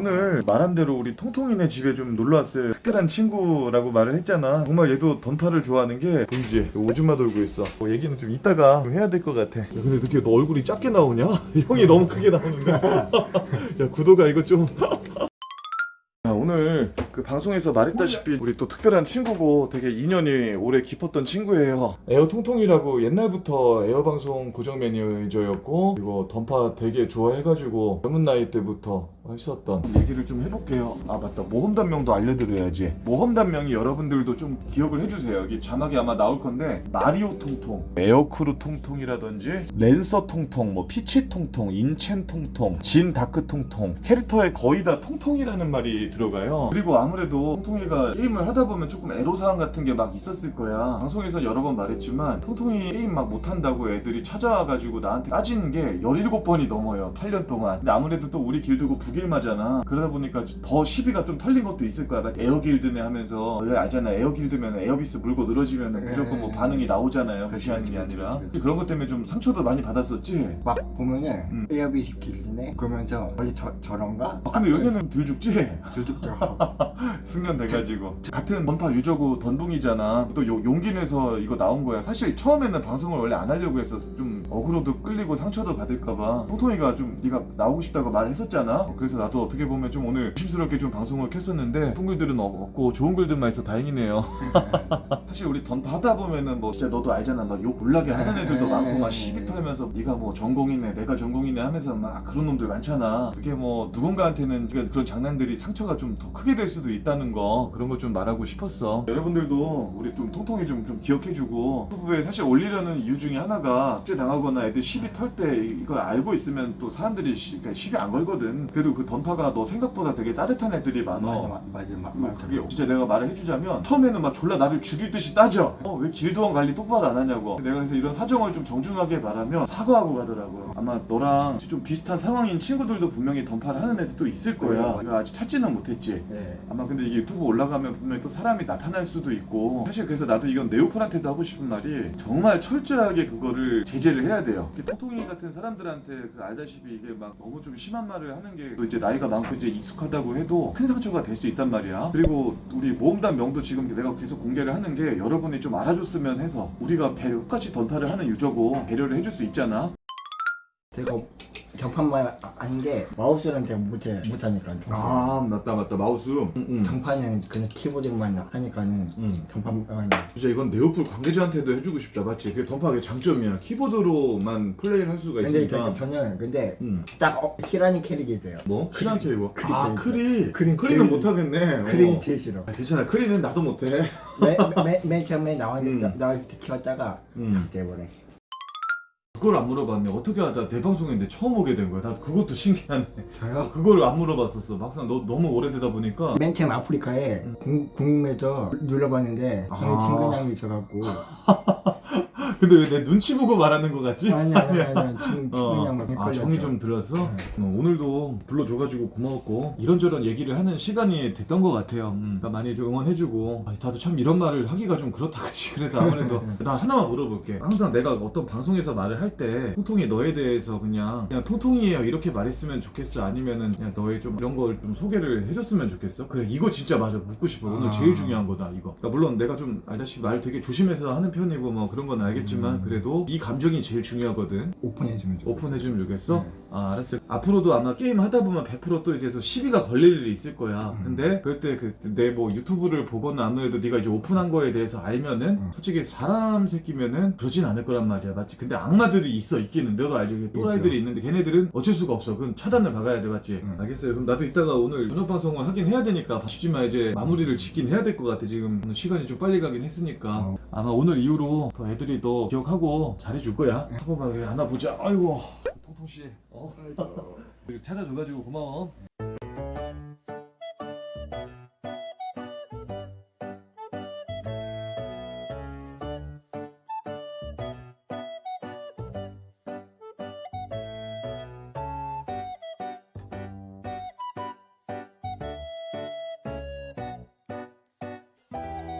오늘 말한 대로 우리 통통이네 집에 좀 놀러 왔을 특별한 친구라고 말을 했잖아. 정말 얘도 던파를 좋아하는 게 뭔지 오줌마 돌고 있어. 뭐 얘기는 좀 이따가 좀 해야 될 것 같아. 야, 근데 어떻게 너 얼굴이 작게 나오냐? 형이 너무 크게 나오는데. 야 구도가 이거 좀. 자, 오늘 그 방송에서 말했다시피 우리 또 특별한 친구고 되게 인연이 오래 깊었던 친구예요. 에어 통통이라고 옛날부터 에어 방송 고정 매니저였고 그리고 던파 되게 좋아해가지고 젊은 나이 때부터 했었던 얘기를 좀 해볼게요. 아 맞다 모험 단명도 알려드려야지. 모험 단명이 여러분들도 좀 기억을 해주세요. 여기 자막이 아마 나올 건데 마리오 통통, 에어크루 통통이라든지 랜서 통통, 뭐 피치 통통, 인첸 통통, 진 다크 통통 캐릭터에 거의 다 통통이라는 말이 들어가요. 그리고 아무래도 통통이가 게임을 하다 보면 조금 애로 사항 같은 게 막 있었을 거야. 방송에서 여러 번 말했지만 통통이 게임 막 못한다고 애들이 찾아와가지고 나한테 따지는 게 17번이 넘어요. 8년 동안. 근데 아무래도 또 우리 길드고 북일마잖아. 그러다 보니까 더 시비가 좀 털린 것도 있을 거야. 막 에어 길드네 하면서 원래 알잖아. 에어 길드면 에어비스 물고 늘어지면 무조건 뭐 네. 반응이 나오잖아요. 무시하는 게 아니라. 그런 것 때문에 좀 상처도 많이 받았었지. 막 보면은 음. 에어비스 길리네 그러면서 원래 저, 저런가? 아, 근데 요새는 들 죽지? 조직적하고 숙련 돼가지고 같은 번파 유저고 던붕이잖아 또 요- 용기 내서 이거 나온 거야 사실 처음에는 방송을 원래 안 하려고 했었어 좀 어그로도 끌리고 상처도 받을까봐 통통이가 좀 네가 나오고 싶다고 말했었잖아 그래서 나도 어떻게 보면 좀 오늘 조심스럽게 좀 방송을 켰었는데 나쁜 글들은 없고 좋은 글들만 있어 다행이네요. 사실 우리 던파 하다 보면은 뭐 진짜 너도 알잖아. 막욕 몰라게 하는 애들도 많고 막 시비 털면서 네가 뭐 전공이네 내가 전공이네 하면서 막 그런 놈들 많잖아. 그게 뭐 누군가한테는 그런 그런 장난들이 상처가 좀 더 크게 될 수도 있다는 거 그런 걸 좀 말하고 싶었어. 여러분들도 우리 좀 통통이 좀, 좀 기억해주고 유튜브에 사실 올리려는 이유 중에 하나가 숙제 당하거나 애들 시비 털 때 이걸 알고 있으면 또 사람들이 시, 그러니까 시비 안 걸거든. 그래도 그 던파가 너 생각보다 되게 따뜻한 애들이 많아. 맞아 맞아 맞아. 뭐 맞아. 그게 진짜 내가 말을 해주자면 처음에는 막 졸라 나를 죽일 듯이 따져. 어 왜 길드원 관리 똑바로 안 하냐고. 내가 그래서 이런 사정을 좀 정중하게 말하면 사과하고 가더라고 아마 너랑 좀 비슷한 상황인 친구들도 분명히 던파를 하는 애들 또 있을 거야. 네. 내가 아직 찾지는 못했지. 네. 아마 근데 이게 유튜브 올라가면 분명히 또 사람이 나타날 수도 있고. 사실 그래서 나도 이건 네오플한테도 하고 싶은 말이 정말 철저하게 그거를 제재를 해야 돼요. 이렇게 통통이 같은 사람들한테 그 알다시피 이게 막 너무 좀 심한 말을 하는 게또 이제 나이가 많고 이제 익숙하다고 해도 큰 상처가 될 수 있단 말이야. 그리고 우리 모험단 명도 지금 내가 계속 공개를 하는 게 여러분이 좀 알아줬으면 해서 우리가 배 똑같이 던파를 하는 유저고 배려를 해줄 수 있잖아 제가 장판만 아닌 게 마우스는 제가 못해 못하니까. 아 맞다 맞다. 마우스. 응, 장판은 그냥 키보드만 하니까는 응. 장판만 진짜 이건 네오플 관계자한테도 해주고 싶다 맞지? 그게 던파의 장점이야. 키보드로만 플레이를 할 수가 근데 있으니까. 저- 저는 근데 응. 딱 어, 싫어하는 캐릭이 있어요. 뭐? 크리안 캐리고 크리 아. 크리 크리 크리는 못하겠네. 크림이 어. 제일 싫어. 아, 괜찮아. 크리는 나도 못해. 맨, 처음에. 나왔을 때 키웠다가 음. 삭제해버려 그걸 안 물어봤네. 어떻게 하다 내 방송인데 처음 오게 된 거야. 나 그것도 신기하네. 아, 저요? 그걸 안 물어봤었어. 막상 너 너무 오래되다 보니까. 맨 처음 아프리카에 궁- 궁금해서 눌러봤는데 아. 형이 친근함이 있어갖고 근데 왜 내 눈치 보고 말하는 거 같지? 아니 아니 아니 친- 어. 친근함을 아 헷갈렸죠. 정이 좀 들었어? 네. 어, 오늘도 불러줘가지고 고마웠고. 이런저런 얘기를 하는 시간이 됐던 것 같아요. 음, 그러니까 많이 좀 응원해주고. 아, 나도 참 이런 말을 하기가 좀 그렇다 그치? 그래도 아무래도. 나 하나만 물어볼게. 항상 내가 어떤 방송에서 말을 할 때 통통이 너에 대해서 그냥 그냥 통통이에요 이렇게 말했으면 좋겠어? 아니면은 그냥 너의 좀 이런 걸 좀 소개를 해줬으면 좋겠어? 그래 이거 진짜 맞아. 묻고 싶어. 오늘 아. 제일 중요한 거다 이거. 그러니까 물론 내가 좀 알다시피 말 되게 조심해서 하는 편이고 뭐 그런 건 알겠 지만 음. 그래도 이 감정이 제일 중요하거든 오픈해주면 좋 오픈해주면 좋겠어? 네. 아 알았어 앞으로도 아마 게임 하다 보면 100%또 이제 서 시비가 걸릴 일이 있을 거야 음. 근데 그럴 때그 내 뭐 유튜브를 보거나 아무래도 네가 이제 오픈한 거에 대해서 알면은 음. 솔직히 사람 새끼면은 그러진 않을 거란 말이야 맞지? 근데 악마들이 있어 있기는 너도 알지 그 또라이들이 있는데 걔네들은 어쩔 수가 없어 그건 차단을 박아야 돼 맞지? 음. 알겠어요 그럼 나도 이따가 오늘 저녁 방송을 하긴 해야 되니까 봐주지만 이제 마무리를 짓긴 해야 될 것 같아 지금 시간이 좀 빨리 가긴 했으니까 어. 아마 오늘 이후로 더 애들이 너 기억하고 잘해줄 거야. 한 번만 왜 안아보자 아이고. 통통씨. 어? 찾아줘가지고 고마워